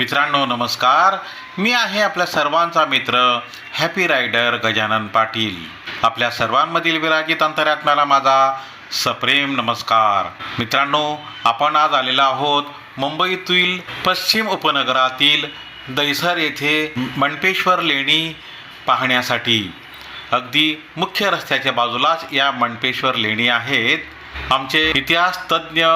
मित्रांनो नमस्कार. मी आहे आपल्या सर्वांचा मित्र हॅपी रायडर गजानन पाटील. आपल्या सर्वांमधील विराजित अंतरात्म्याला माझा सप्रेम नमस्कार. मित्रांनो आपण आज आलेलो आहोत मुंबईतील पश्चिम उपनगरातील दैसर येथे मणपेश्वर लेणी पाहण्यासाठी. अगदी मुख्य रस्त्याच्या बाजूलाच या मणपेश्वर लेणी आहेत. आमचे इतिहास तज्ज्ञ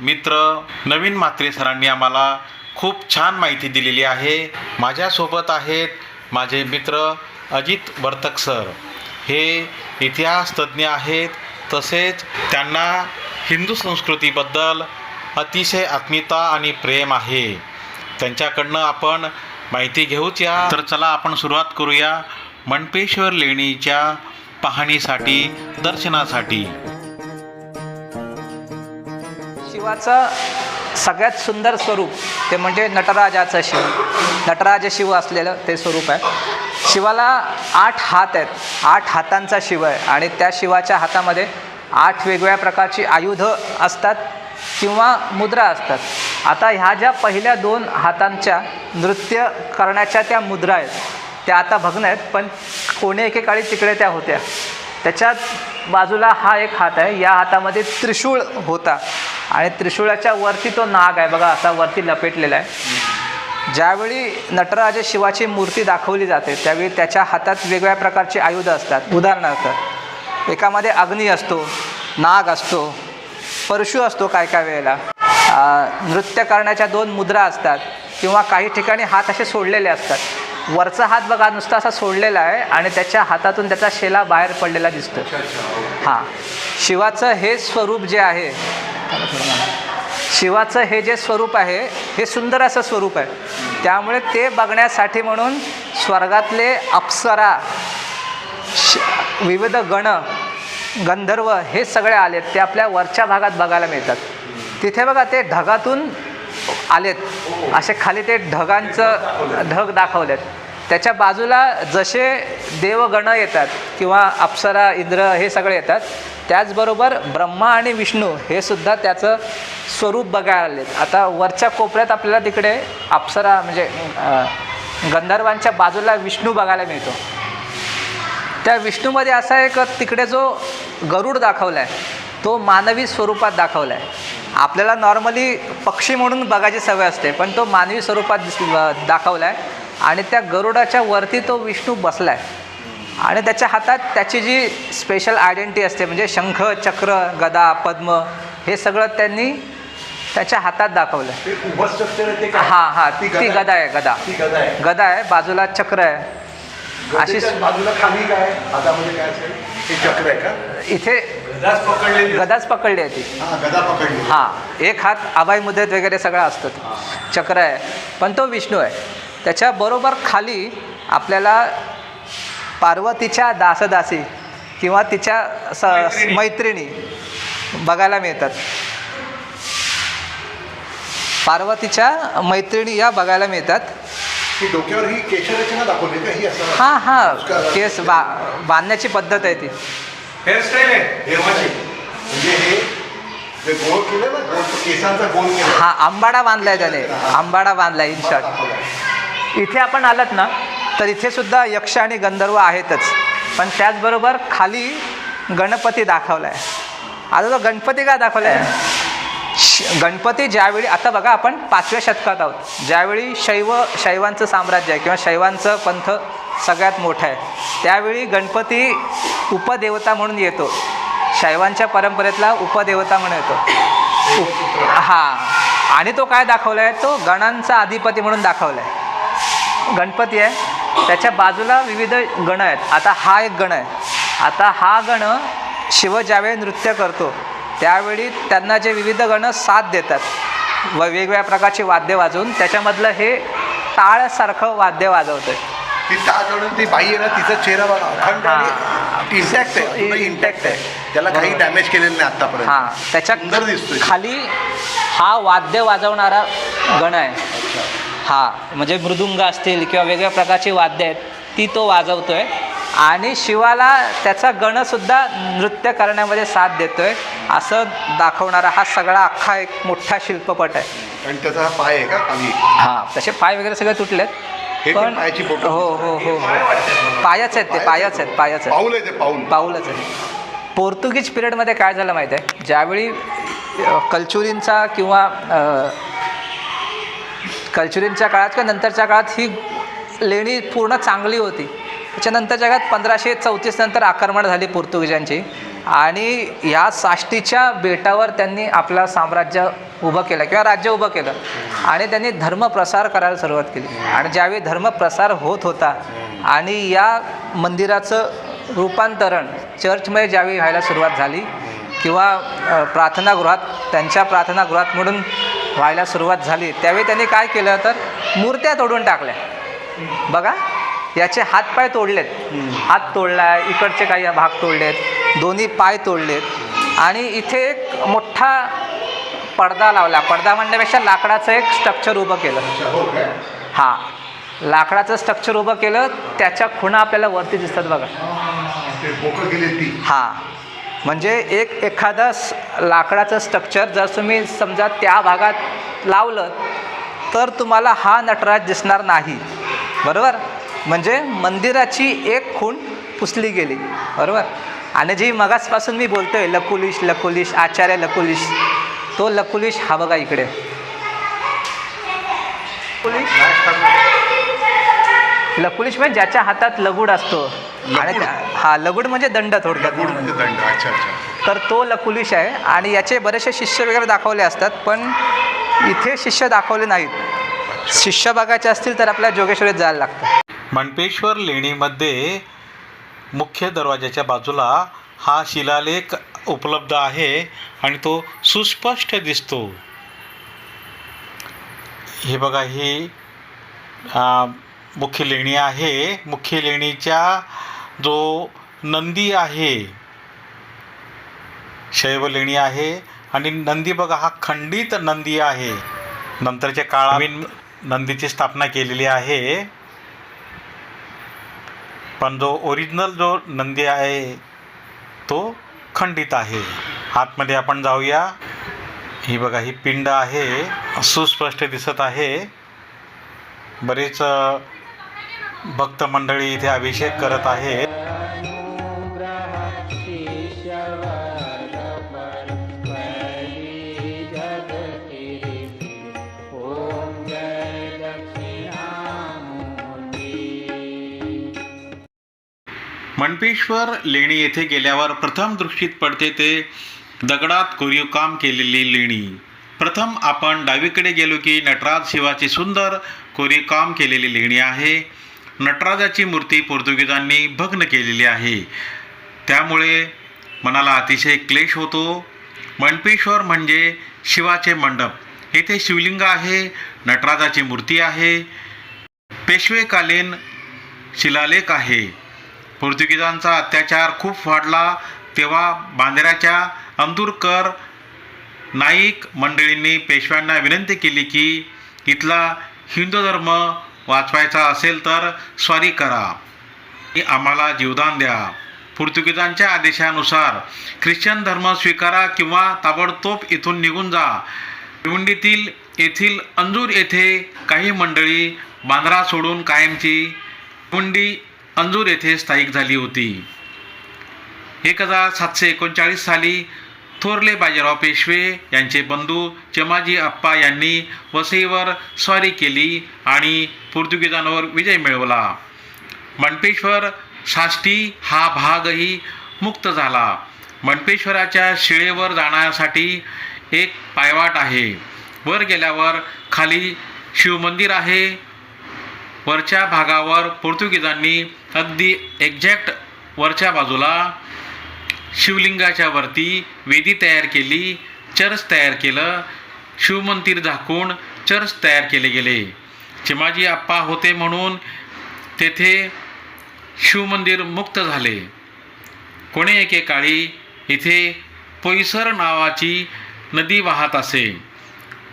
मित्र नवीन म्हात्रे सरांनी आम्हाला खूप छान माहिती दिलेली आहे. माझ्यासोबत आहेत माझे मित्र अजित वर्तक सर. हे इतिहासतज्ज्ञ आहेत. तसेच त्यांना हिंदू संस्कृतीबद्दल अतिशय आत्मीयता आणि प्रेम आहे. त्यांच्याकडनं आपण माहिती घेऊच या तर चला आपण सुरुवात करूया मणपेश्वर लेणीच्या पाहणीसाठी दर्शनासाठी. शिवाचा सगळ्यात सुंदर स्वरूप ते म्हणजे नटराजाचं शिव. नटराज शिव असलेलं ते स्वरूप आहे. शिवाला आठ हात आहेत. आठ हातांचा शिव आहे. आणि त्या शिवाच्या हातामध्ये आठ वेगवेगळ्या प्रकारची आयुधं असतात किंवा मुद्रा असतात. आता ह्या ज्या पहिल्या दोन हातांच्या नृत्य करण्याच्या त्या मुद्रा आहेत त्या आता भग्न आहेत पण कोणी एकेकाळी तिकडे त्या होत्या. त्याच्यात बाजूला हा एक हात आहे. या हातामध्ये त्रिशूळ होता. आणि त्रिशूळाच्या वरती तो नाग आहे. बघा असा वरती लपेटलेला आहे. ज्यावेळी नटराजे शिवाची मूर्ती दाखवली जाते त्यावेळी त्याच्या हातात वेगवेगळ्या प्रकारची आयुधं असतात. उदाहरणार्थ एकामध्ये अग्नी असतो नाग असतो परशु असतो काय काय वेळेला. नृत्य करण्याच्या दोन मुद्रा असतात किंवा काही ठिकाणी हात असे सोडलेले असतात. वरचा हात बघा नुसता असा सोडलेला आहे आणि त्याच्या हातातून त्याचा शेला बाहेर पडलेला दिसतो हां. शिवाचं हे स्वरूप जे आहे शिवाचं हे जे स्वरूप आहे हे सुंदर असं स्वरूप आहे. त्यामुळे ते बघण्यासाठी म्हणून स्वर्गातले अप्सरा श- विविध गण गंधर्व हे सगळे आलेत. ते आपल्या वरच्या भागात बघायला मिळतात. तिथे बघा ते ढगातून आलेत. असे खाली ते ढगांचं ढग दाखवलेत. त्याच्या बाजूला जसे देवगण येतात किंवा अप्सरा इंद्र हे सगळे येतात त्याचबरोबर ब्रह्मा आणि विष्णू हे सुद्धा त्याचं स्वरूप बघायला आलेत. आता वरच्या कोपऱ्यात आपल्याला तिकडे अप्सरा म्हणजे गंधर्वांच्या बाजूला विष्णू बघायला मिळतो. त्या विष्णूमध्ये असा एक तिकडे जो गरुड दाखवला आहे तो मानवी स्वरूपात दाखवला आहे आपल्याला नॉर्मली पक्षी म्हणून बघायची सवय असते पण तो मानवी स्वरूपात दिस दाखवला आहे आणि त्या गरुडाच्या वरती तो विष्णू बसला आहे आणि त्याच्या हातात त्याची जी स्पेशल आयडेंटिटी असते म्हणजे शंख चक्र गदा पद्म हे सगळं त्यांनी त्याच्या हातात दाखवलं? हां हां ती गदा आहे. गदा गदा. आहे. बाजूला चक्र आहे. अशी बाजूला खाली काय हातामध्ये काय असेल? चक्र आहे का? इथे गदाच पकडली आहे ती. हा गदा पकडली हां एक हात अभय मुद्रेत वगैरे सगळं असतं. चक्र आहे पण तो विष्णू आहे. त्याच्या बरोबर खाली आपल्याला पार्वतीच्या दासदासी किंवा तिच्या स मैत्रिणी. बघायला मिळतात. पार्वतीच्या मैत्रिणी या बघायला मिळतात. ही ही ही हां हां. केस बा बांधण्याची पद्धत आहे ती. म्हणजे हे हा आंबाडा बांधलाय त्याने. आंबाडा बांधलाय इन शॉर्ट इथे आपण आलात ना तर इथेसुद्धा यक्ष आणि गंधर्व आहेतच. पण त्याचबरोबर खाली गणपती दाखवला आहे आता तो गणपती का दाखवला श- गणपती ज्यावेळी आता बघा आपण पाचव्या शतकात आहोत. ज्यावेळी शैव शैवांचं साम्राज्य आहे किंवा शैवांचं पंथ सगळ्यात मोठं आहे त्यावेळी गणपती उपदेवता म्हणून येतो. शैवांच्या परंपरेतला उपदेवता म्हणून येतो. उप- हा. आणि तो काय दाखवला आहे तो गणांचा अधिपती म्हणून दाखवला आहे गणपती आहे. त्याच्या बाजूला विविध गण आहेत. आता हा एक गण आहे. आता हा गण शिव ज्यावेळी नृत्य करतो त्यावेळी त्यांना जे विविध गण साथ देतात. व वेगवेगळ्या प्रकारची वाद्य वाजवून त्याच्यामधलं हे टाळसारखं वाद्य वाजवतं ती टाळ काढून ती बाई आहे ना तिचा चेहरा बघा. अखंड. आणि इंटॅक्ट आहे. इंटॅक्ट आहे. त्याला काही. डॅमेज केलेलं नाही आतापर्यंत. हां. त्याच्याखाली हा वाद्य वाजवणारा गण आहे. हा म्हणजे मृदुंग असतील किंवा वेगवेगळ्या प्रकारची वाद्य आहेत ती तो वाजवतोय. आणि शिवाला त्याचा गणसुद्धा नृत्य करण्यामध्ये साथ देतोय. असं दाखवणारा हा सगळा अख्खा एक मोठा शिल्पपट आहे. आणि त्याचा हा पाय आहे का हां तसे पाय वगैरे सगळे तुटलेत. हे पण? हो हो हो हो. पायच आहेत ते पायच आहेत पायच आहेत. पाऊल आहे पाऊलच आहे पोर्तुगीज पिरियडमध्ये काय झालं माहीत आहे? ज्यावेळी कल्चुरींचा किंवा अ, कल्चुरींच्या काळात किंवा नंतरच्या काळात ही लेणी पूर्ण चांगली होती. त्याच्यानंतरच्या काळात पंधराशे चौतीस नंतर आक्रमण झाली पोर्तुगीजांची. आणि या साष्टीच्या बेटावर त्यांनी आपला साम्राज्य उभं केलं किंवा राज्य उभं केलं. आणि त्यांनी धर्मप्रसार करायला सुरुवात केली. आणि ज्यावेळी धर्मप्रसार होत होता आणि या मंदिराचं रूपांतरण चर्चमध्ये ज्यावेळी व्हायला सुरुवात झाली किंवा प्रार्थनागृहात त्यांच्या प्रार्थनागृहात म्हणून व्हायला सुरुवात झाली. त्यावेळी त्यांनी काय केलं तर मूर्त्या तोडून टाकल्या. बघा याचे हातपाय तोडलेत. हात तोडला इकडचे काही भाग तोडलेत दोन्ही पाय तोडलेत. आणि इथे एक मोठा पडदा लावला. पडदा म्हणण्यापेक्षा लाकडाचं एक स्ट्रक्चर उभं केलं. हो लाकडाचं स्ट्रक्चर उभं केलं. त्याच्या खुणा आपल्याला वरती दिसतात बघा. हां म्हणजे एक एखादं लाकडाचं स्ट्रक्चर जर तुम्ही समजा त्या भागात लावलं तर तुम्हाला हा नटराज दिसणार नाही. बरोबर? म्हणजे मंदिराची एक खूण पुसली गेली. बरोबर? आणि जी मगासपासून मी बोलतो आहे लकुलिश लकुलिश आचार्य लकुलिश तो लकुलिश हा बघा इकडे. लकुलिश? म्हणजे ज्याच्या हातात लगूड असतो. आणि? त्या- हा लगुड म्हणजे दंड थोडक्यात. गुड म्हणजे दंड. अच्छा अच्छा. तर तो लकुलिश आहे आणि याचे बरेचसे शिष्य वगैरे दाखवले असतात पण इथे शिष्य दाखवले नाहीत. शिष्य बघायचे असतील तर आपल्या जोगेश्वरीत जायला लागतं. मनपेश्वर लेणीमध्ये मुख्य दरवाजाच्या बाजूला हा शिलालेख उपलब्ध आहे आणि तो सुस्पष्ट दिसतो. हे बघा ही मुख्य लेणी आहे. मुख्य लेणीच्या जो नंदी आहे शैव लेणी आहे आणि नंदी बघा हा खंडित नंदी आहे. नंतरच्या काळात नवीन नंदीची स्थापना केलेली आहे. पण जो ओरिजिनल जो नंदी आहे तो खंडित आहे. आतमध्ये आपण जाऊया. ही बघा ही पिंड आहे. सुस्पष्ट दिसत आहे. बरेच भक्त मंडळी इथे अभिषेक करत आहेत मनपेश्वर लेणी येथे गेल्यावर प्रथम दृष्टीत पडते ते दगडात कोरीव काम केलेली लेणी. प्रथम आपण डावीकडे गेलो की नटराज शिवाची सुंदर कोरीव काम केलेली लेणी आहे. नटराजाची मूर्ती पोर्तुगीजांनी भग्न केलेली आहे. त्यामुळे मनाला अतिशय क्लेश होतो. मंडपेश्वर म्हणजे शिवाचे मंडप. येथे शिवलिंग आहे नटराजाची मूर्ती आहे. पेशवेकालीन शिलालेख आहे. पोर्तुगीजांचा अत्याचार खूप वाढला तेव्हा बांद्र्याच्या अंदूरकर नाईक मंडळींनी पेशव्यांना विनंती केली की इथला हिंदू धर्म वाचवायचा असेल तर स्वारी करा. आणि आम्हाला जीवदान द्या. पोर्तुगीजांच्या आदेशानुसार ख्रिश्चन धर्म स्वीकारा किंवा ताबडतोब इथून निघून जा. भिवंडीतील येथील अंजूर येथे काही मंडळी बांद्रा सोडून कायमची भिवंडी अंजूर येथे स्थायिक झाली होती. एक हजार सातशे एकोणचाळीस साली थोरले बाजीराव पेशवे यांचे बंधू चमाजी अप्पा यांनी वसईवर स्वारी केली आणि पोर्तुगीजांवर विजय मिळवला. मनपेश्वर साष्टी हा भागही मुक्त झाला. मनपेश्वराच्या शिळेवर जाण्यासाठी एक पायवाट आहे. वर गेल्यावर खाली शिवमंदिर आहे. वरच्या भागावर पोर्तुगीजांनी अगदी एक्झॅक्ट वरच्या बाजूला शिवलिंगाच्या वरती वेदी तयार केली चर्च तयार केलं शिवमंदिर झाकून चर्च तयार केले गेले. चिमाजी आप्पा होते म्हणून तेथे शिवमंदिर मुक्त झाले. कोणी एकेकाळी इथे पोईसर नावाची नदी वाहत असे.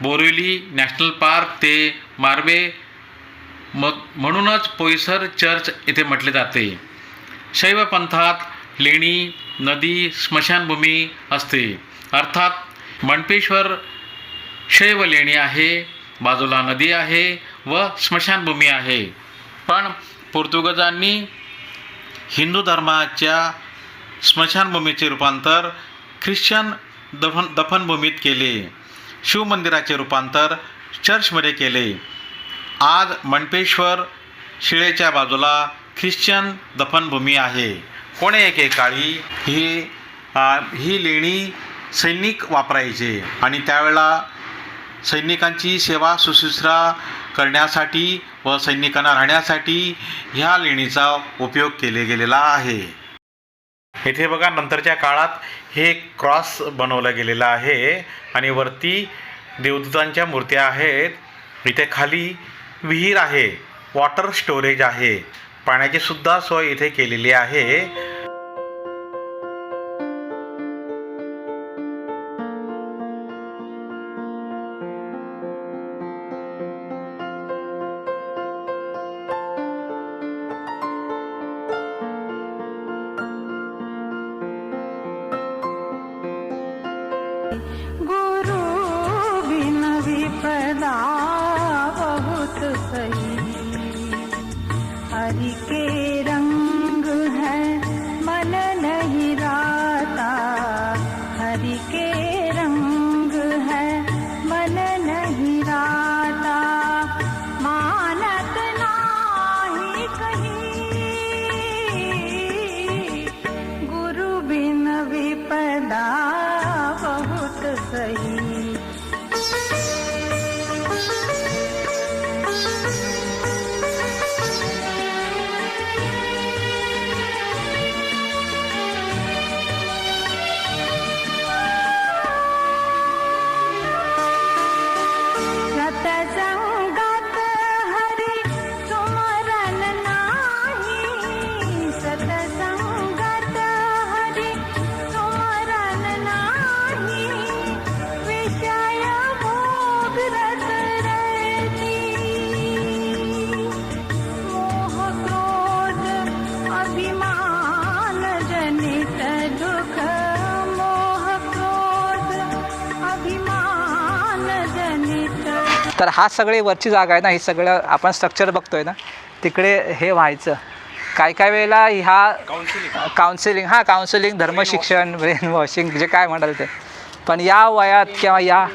बोरिवली नॅशनल पार्क ते मार्वे मग म्हणूनच पोईसर चर्च इथे म्हटले जाते. शैव पंथात लेणी नदी स्मशानभूमी असते. अर्थात मंडपेश्वर शैव लेणी आहे बाजूला नदी आहे व स्मशानभूमी आहे. पण पोर्तुगजांनी हिंदू धर्माच्या स्मशानभूमीचे रूपांतर ख्रिश्चन दफन दफनभूमीत केले. शिवमंदिराचे रूपांतर चर्चमध्ये केले. आज मंडपेश्वर शिळेच्या बाजूला ख्रिश्चन दफनभूमी आहे. कोणे एकेकाळी ही ही लेणी सैनिक वापरायचे आणि त्यावेळेला सैनिकांची सेवा सुश्रूषा करण्यासाठी व सैनिकांना राहण्यासाठी ह्या लेणीचा उपयोग केले गेलेला आहे. इथे बघा नंतरच्या काळात हे क्रॉस बनवलं गेलेलं आहे आणि वरती देवदूतांच्या मूर्त्या आहेत. इथे खाली विहीर आहे वॉटर स्टोरेज आहे. पाण्याची सुद्धा सोय इथे केलेली आहे. तर हा सगळी वरची जागा आहे ना ही सगळं आपण स्ट्रक्चर बघतोय ना तिकडे हे व्हायचं. काय काय वेळेला ह्या काउन्सिलिंग हां काउन्सिलिंग धर्मशिक्षण ब्रेन वॉशिंग जे काय म्हणाल ते. पण या वयात किंवा या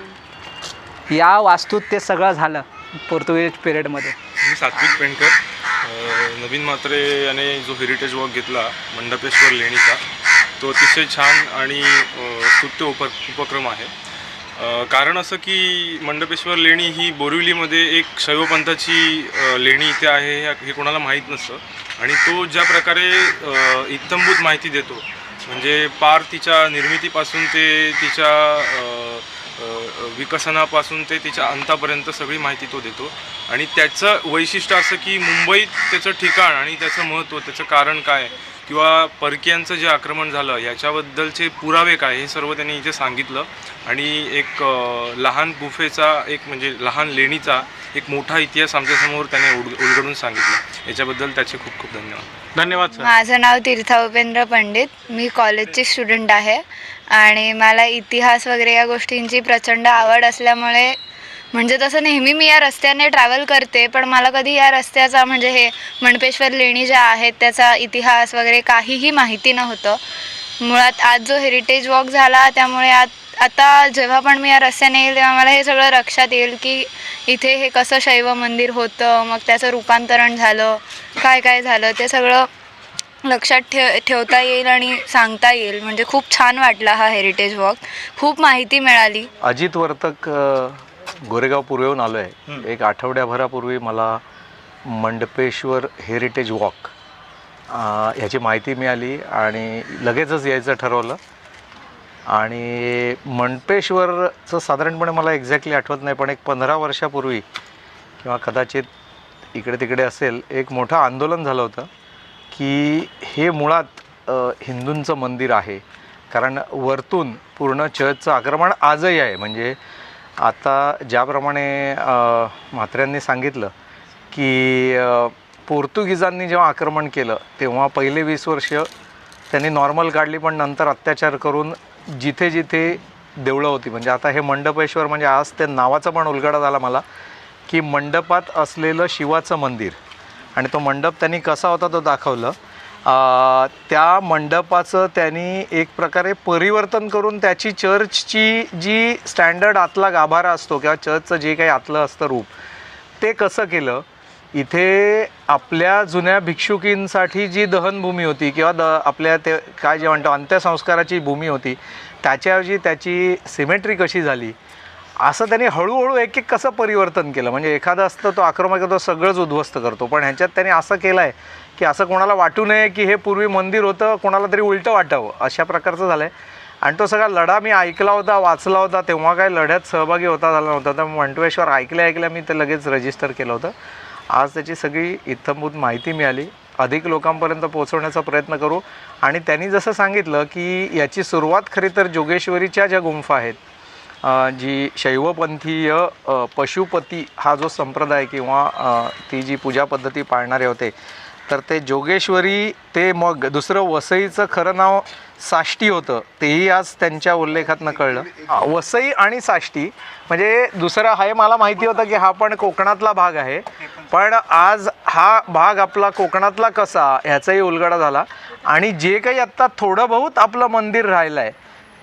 या वास्तूत ते सगळं झालं पोर्तुगीज पिरियडमध्ये. मी सात्विक अ, नवीन मात्रे याने जो हेरिटेज वॉक घेतला मंडपेश्वर लेणीचा तो अतिशय छान आणि स्तुत्य उप उपक्रम आहे. कारण असं की मंडपेश्वर लेणी ही बोरिवलीमध्ये एक शैवपंथाची लेणी इथे आहे हे कोणाला माहीत नसतं. आणि तो ज्या प्रकारे इत्थंभूत माहिती देतो म्हणजे पार तिच्या निर्मितीपासून ते तिच्या विकसनापासून ते तिच्या अंतापर्यंत सगळी माहिती तो देतो. आणि त्याचं वैशिष्ट्य असं की मुंबईत त्याचं ठिकाण आणि त्याचं महत्त्व त्याचं कारण काय किंवा परकीयांचं जे आक्रमण झालं याच्याबद्दलचे पुरावे काय? हे सर्व त्यांनी इथे सांगितलं. आणि एक लहान गुफेचा एक म्हणजे लहान लेणीचा एक मोठा इतिहास आमच्यासमोर त्याने उड उलगडून सांगितलं. याच्याबद्दल त्याचे खूप खूप धन्यवाद. धन्यवाद सर. माझं नाव तीर्था उपेंद्र पंडित. मी कॉलेजची स्टुडंट आहे. आणि मला इतिहास वगैरे या गोष्टींची प्रचंड आवड असल्यामुळे म्हणजे तसं नेहमी मी या रस्त्याने ट्रॅव्हल करते पण मला कधी या रस्त्याचा म्हणजे हे मंडपेश्वर लेणी ज्या आहेत त्याचा इतिहास वगैरे काहीही माहिती नव्हतं. मुळात आज जो हेरिटेज वॉक झाला त्यामुळे आत आता जेव्हा पण मी या रस्त्याने येईल तेव्हा मला हे सगळं लक्षात येईल की इथे हे कसं शैव मंदिर होतं मग त्याचं रूपांतरण झालं काय काय झालं ते सगळं लक्षात ठेव ठेवता येईल आणि सांगता येईल. म्हणजे खूप छान वाटला हा हेरिटेज वॉक खूप माहिती मिळाली. अजित वर्तक गोरेगाव पूर्वेहून आलो आहे एक आठवड्याभरापूर्वी मला मंडपेश्वर हेरिटेज वॉक ह्याची माहिती मिळाली आणि लगेचच यायचं ठरवलं. आणि मंडपेश्वरचं साधारणपणे मला एक्झॅक्टली आठवत नाही पण एक पंधरा वर्षापूर्वी किंवा कदाचित इकडे तिकडे असेल एक मोठं आंदोलन झालं होतं की हे मुळात हिंदूंचं मंदिर आहे. कारण वरतून पूर्ण चर्चचं आक्रमण आजही आहे. म्हणजे आता ज्याप्रमाणे म्हात्र्यांनी सांगितलं की पोर्तुगीजांनी जेव्हा आक्रमण केलं तेव्हा पहिले वीस वर्ष त्यांनी नॉर्मल काढली पण नंतर अत्याचार करून जिथे जिथे देवळं होती. म्हणजे आता हे मंडपेश्वर म्हणजे आज ते नावाचा पण उलगडा झाला मला की मंडपात असलेलं शिवाचं मंदिर आणि तो मंडप त्यांनी कसा होता तो दाखवलं त्या मंडपाचं त्यांनी एक प्रकारे परिवर्तन करून त्याची चर्चची जी स्टँडर्ड आतला गाभारा असतो किंवा चर्चचं जे काही आतलं असतं रूप ते कसं केलं? इथे आपल्या जुन्या भिक्षुकींसाठी जी दहनभूमी होती किंवा द आपल्या ते काय जे म्हणतो अंत्यसंस्काराची भूमी होती त्याच्याऐवजी त्याची सिमेट्री कशी झाली? असं त्यांनी हळूहळू एक एक कसं परिवर्तन केलं? म्हणजे एखादं असतं तो आक्रमक करतो सगळंच उद्ध्वस्त करतो. पण ह्याच्यात त्यांनी असं केलं आहे की असं कोणाला वाटू नये की हे पूर्वी मंदिर होतं कोणाला तरी उलटं वाटावं. अशा प्रकारचं झालं आहे आणि तो सगळा लढा मी ऐकला होता वाचला होता. तेव्हा काय लढ्यात सहभागी होता झाला नव्हता. तर मंटवेश्वर ऐकल्या ऐकल्या मी ते लगेच रजिस्टर केलं होतं. आज त्याची सगळी इत्थंभूत माहिती मिळाली. अधिक लोकांपर्यंत पोहोचवण्याचा प्रयत्न करू. आणि त्यांनी जसं सांगितलं की याची सुरुवात खरी तर जोगेश्वरीच्या ज्या गुंफा आहेत जी शैवपंथीय पशुपती हा जो संप्रदाय किंवा ती जी पूजा पद्धती पाळणारे होते तर ते जोगेश्वरी ते मग दुसरं वसईचं खरं नाव साष्टी होतं तेही आज त्यांच्या उल्लेखातनं कळलं. वसई आणि साष्टी म्हणजे दुसरं हे मला माहिती होतं की हा पण कोकणातला भाग आहे पण आज हा भाग आपला कोकणातला कसा ह्याचाही उलगडा झाला. आणि जे काही आत्ता थोडं बहुत आपलं मंदिर राहिलं आहे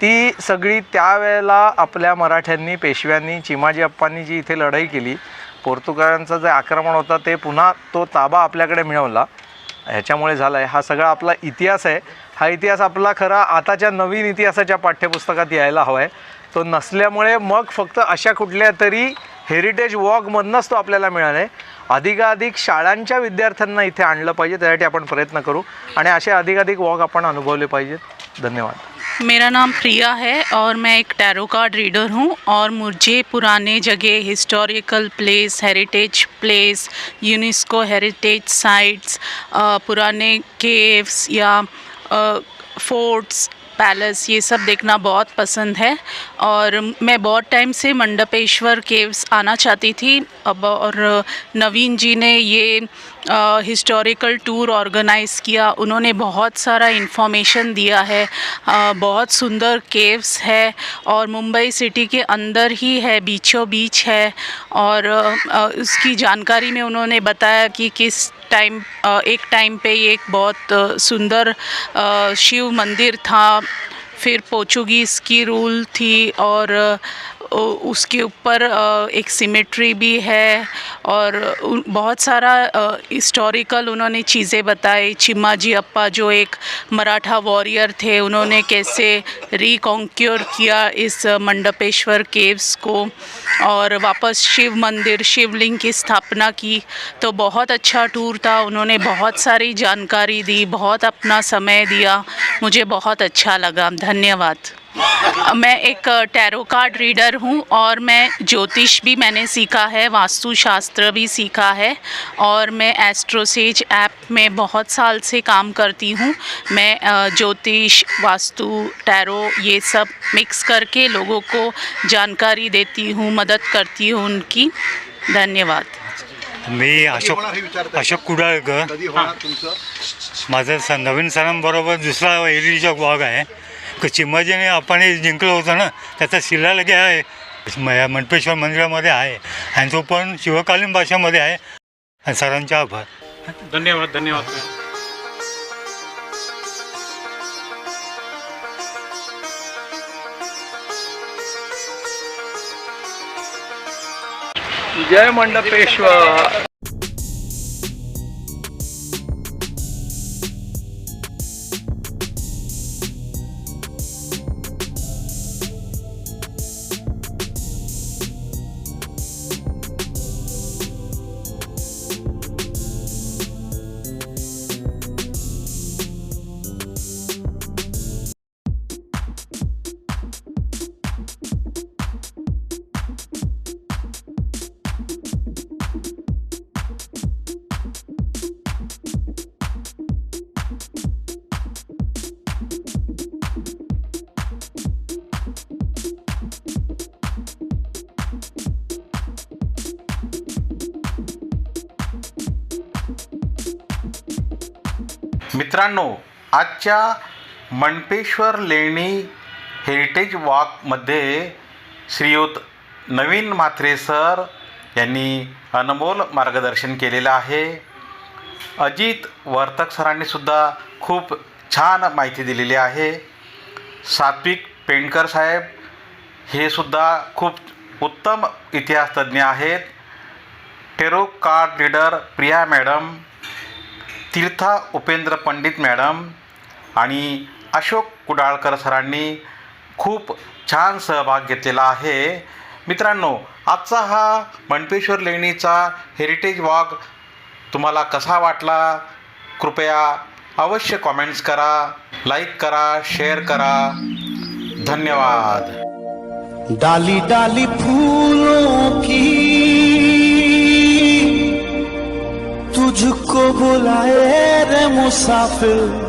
ती सगळी त्यावेळेला आपल्या मराठ्यांनी पेशव्यांनी चिमाजी अप्पांनी जी इथे लढाई केली पोर्तुगालांचं जे आक्रमण होतं ते पुन्हा तो ताबा आपल्याकडे मिळवला. ह्याच्यामुळे झाला आहे हा सगळा आपला इतिहास आहे. हा इतिहास आपला खरा आताच्या नवीन इतिहासाच्या पाठ्यपुस्तकात यायला हवा आहे तो नसल्यामुळे मग फक्त अशा कुठल्या तरी हेरिटेज वॉकमधनंच तो आपल्याला मिळाला आहे अधिकाधिक शाळांच्या विद्यार्थ्यांना इथे आणलं पाहिजे. त्यासाठी आपण प्रयत्न करू. आणि असे अधिकाधिक वॉक आपण अनुभवले पाहिजेत. धन्यवाद. मेरा नाम प्रिया है और मैं एक टैरो कार्ड रीडर हूँ और मुझे पुराने जगह historical place heritage place UNESCO heritage sites पुराने केव्स या फोर्ट्स पैलेस ये सब देखना बहुत पसंद है। और मैं बहुत टाइम से मंडपेश्वर केव्स आना चाहती थी। अब और नवीन जी ने ये हिस्टोरिकल टूर ऑर्गेनाइज़ किया। उन्होंने बहुत सारा इन्फॉर्मेशन दिया है। अ, बहुत सुंदर केव्स है और मुंबई सिटी के अंदर ही है बीचों बीच है। और अ, उसकी जानकारी में उन्होंने बताया कि किस टाइम एक टाइम पे ये एक बहुत सुंदर शिव मंदिर था। फिर पोर्चुगीज़ की रूल थी और उसके ऊपर एक सिमेट्री भी है और बहुत सारा हिस्टोरिकल उन्होंने चीज़ें बताई। चिम्माजी अप्पा जो एक मराठा वॉरियर थे, उन्होंने कैसे रिकॉन्क्योर किया इस मंडपेश्वर केव्स को और वापस शिव मंदिर, शिवलिंग की स्थापना की। तो बहुत अच्छा टूर था। उन्होंने बहुत सारी जानकारी दी, बहुत अपना समय दिया। मुझे बहुत अच्छा लगा। धन्यवाद। मैं एक टैरो कार्ड रीडर हूँ और मैं ज्योतिष भी मैंने सीखा है वास्तुशास्त्र भी सीखा है और मैं एस्ट्रोसेज ऐप में बहुत साल से काम करती हूँ। मैं ज्योतिष वास्तु टैरो ये सब मिक्स करके लोगों को जानकारी देती हूँ मदद करती हूँ उनकी। धन्यवाद। मी अशोक हे अशोक कुडाळकर. माझं स नवीन सरांबरोबर दुसरा एरिचा वाघ आहे. चिम्माजीने आपण जिंकलं होतं ना त्याचा शिलालेख आहे. म- या मंटेश्वर मंदिरामध्ये आहे. आणि तो पण शिवकालीन भाषेमध्ये आहे. आणि सरांचे आभार. धन्यवाद धन्यवाद. जय मंडपेश्वर. मित्रांनो आजच्या मनपेश्वर लेणी हेरिटेज वॉकमध्ये श्रीयुत नवीन म्हात्रे सर यांनी अनमोल मार्गदर्शन केलेलं आहे. अजित वर्तक सरांनी सुद्धा खूप छान माहिती दिलेली आहे. सात्विक पेंडकर साहेब हे सुद्धा खूप उत्तम इतिहासतज्ञ आहेत. Tarot card reader Priya madam Tirtha Upendra Pandit madam आणि अशोक कुडाळकर सरांनी खूप छान सहभाग घेतलेला आहे. मित्रांनो आजचा हा मनपेश्वर लेणीचा हेरिटेज वॉक तुम्हाला कसा वाटला? कृपया अवश्य कॉमेंट्स करा लाईक करा शेअर करा. धन्यवाद. डाली डाली फूलों की तुझको बुलाए रे मुसाफिर